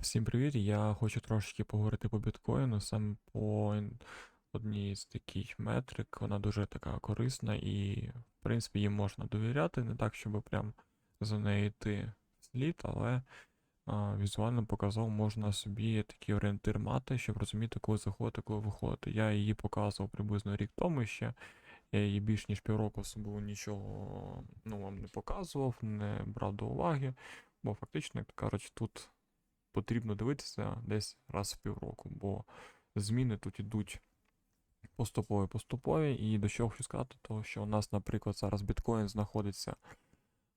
Всім привіт! Я хочу трошечки поговорити по біткоїну, саме по одній з таких метрик. Вона дуже така корисна і, в принципі, їй можна довіряти, не так, щоб прям за нею йти вслід, але а, візуально показав, можна собі такий орієнтир мати, щоб розуміти, коли заходити, коли виходити. Я її показував приблизно рік тому ще. Я її більш ніж півроку особливо нічого ну, вам не показував, не брав до уваги, бо фактично, як кажуть, тут потрібно дивитися десь раз в півроку, бо зміни тут ідуть поступові поступові. І до чого хочу сказати, того, що у нас, наприклад, зараз біткоін знаходиться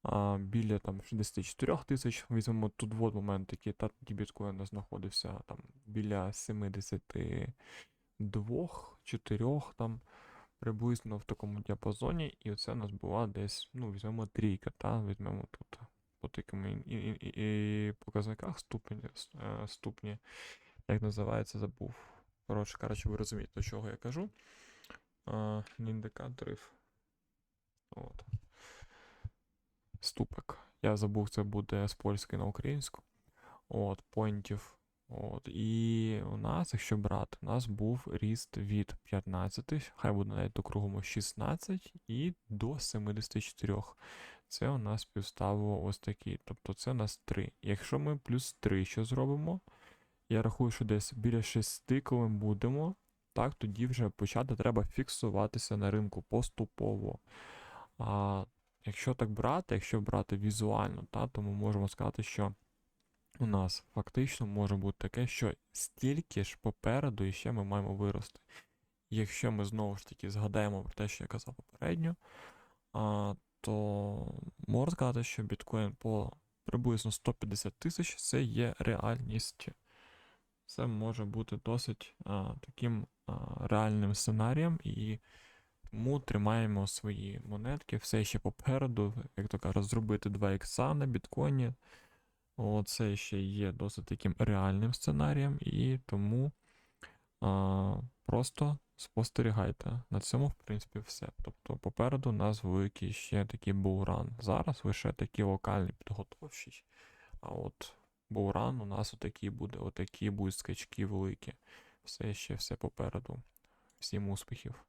а, біля там 64 тисяч. Візьмемо тут вот момент, який та тоді біткоін знаходився там біля 72 4 там. Приблизно в такому діапазоні, і оце у нас була десь, ну, візьмемо трійка, та, візьмемо тут по і показниках ступені, е, ступні, як називається, забув. Коротше кажучи, ви розумієте, до чого я кажу. А, індикаторів. От. Ступик. Я забув, це буде з польської на українську. От, поінтів. От. І у нас, якщо брати, у нас був ріст від 15, хай буде навіть округлимо 16 і до 74. Це у нас співставило ось такий. Тобто це у нас 3. Якщо ми плюс 3 ще зробимо, я рахую, що десь біля 6, коли ми будемо, так, тоді вже почати треба фіксуватися на ринку поступово. А якщо так брати, якщо брати візуально, та, то ми можемо сказати, що у нас фактично може бути таке, що стільки ж попереду і ще ми маємо вирости. Якщо ми знову ж таки згадаємо про те, що я казав попередньо, а, то можна сказати, що біткоін по приблизно 150 тисяч це є реальність. Це може бути досить а, таким а, реальним сценарієм, і тому тримаємо свої монетки все ще попереду, як то кажуть, зробити 2 ікса на біткоїні. Оце ще є досить таким реальним сценарієм, і тому а, просто спостерігайте. На цьому, в принципі, все. Тобто попереду у нас великий ще такий булран. Зараз лише такі локальні підготовчі. А от булран у нас отакий буде, отакі будуть скачки великі. Все ще все попереду. Всім успіхів!